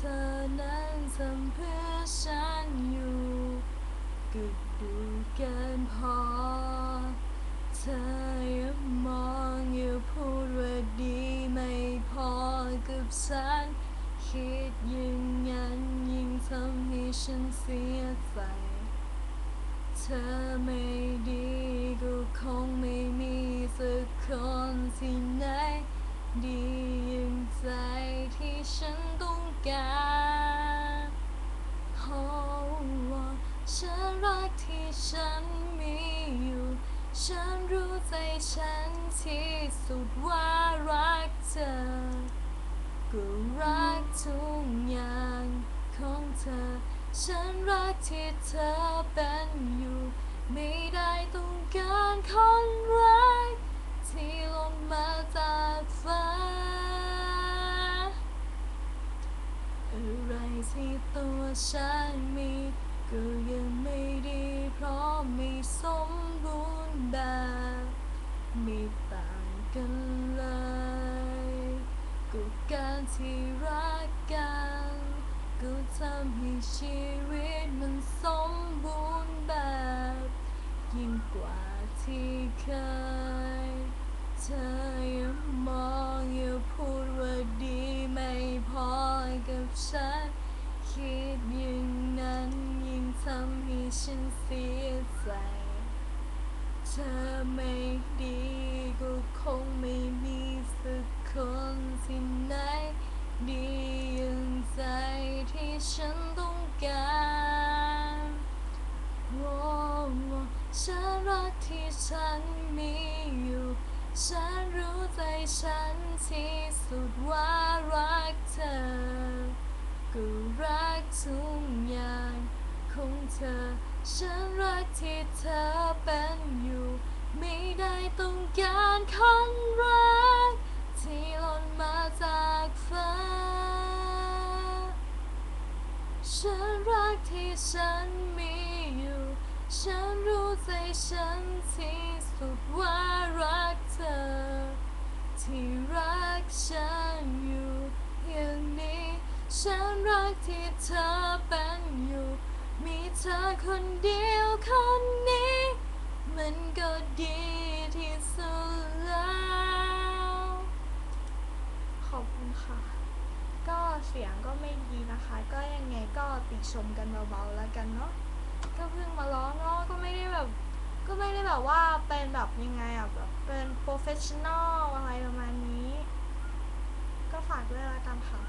เธอนั้นทำเพื่อฉันอยู่ก็ดูเกินพอ เธอย่ามองอย่าพูดว่าดีไม่พอกับฉัน คิดอย่งงั้นยิ่งทำให้ฉันเสียใจเธอไม่ดีก็คงไม่มีสักคนที่ไหนดียิ่งใจที่ฉันต้อง การโอ้ฉันรักที่ฉันมีอยู่ ฉันรู้ใจฉันที่สุดว่ารักเธอก็รักทุกอย่างของเธอ ฉันรักที่เธอเป็นอยู่ ไม่ได้ต้องการคน ที่ตัวฉันมีก็ยังไม่ดีเพราะไม่สมบูรณ์แบบไม่ต่างกันเลยก็การที่รักกันก็ทำให้ชีวิตมันสมบูรณ์แบบ ยิ่งกว่าที่เคย เธออย่ามองอย่าพูดว่าดีไม่พอกับฉัน คิดอย่งนั้นยิ่งทำให้ฉันเสียใจ เธอไม่ดีก็คงไม่มีสักคนที่ไหนดีอย่างใจที่ฉันต้องการโอ้ฉันรักที่ฉันมีอยู่ ฉันรู้ใจฉันที่สุดว่ารักเธอ รักทุกอย่างของเธอ ฉันรักที่เธอเป็นอยู่ ไม่ได้ต้องการคนรัก ที่หล่นมาจากฟ้า ฉันรักที่ฉันมีอยู่ ฉันรู้ใจฉันที่ ฉันรักที่เธอเป็นอยู่ มีเธอคนเดียวคนนี้ มันก็ดีที่สุดแล้ว ขอบคุณค่ะ ก็เสียงก็ไม่ดีนะคะ ก็ยังไงก็ติชมกันเบาๆแล้วกันเนาะ ก็เพิ่งมาร้องเนาะ ก็ไม่ได้แบบ ก็ไม่ได้แบบว่าเป็นแบบยังไงอะแบบเป็นโปรเฟชชั่นอลอะไรประมาณนี้ ก็ฝากด้วยละกันค่ะ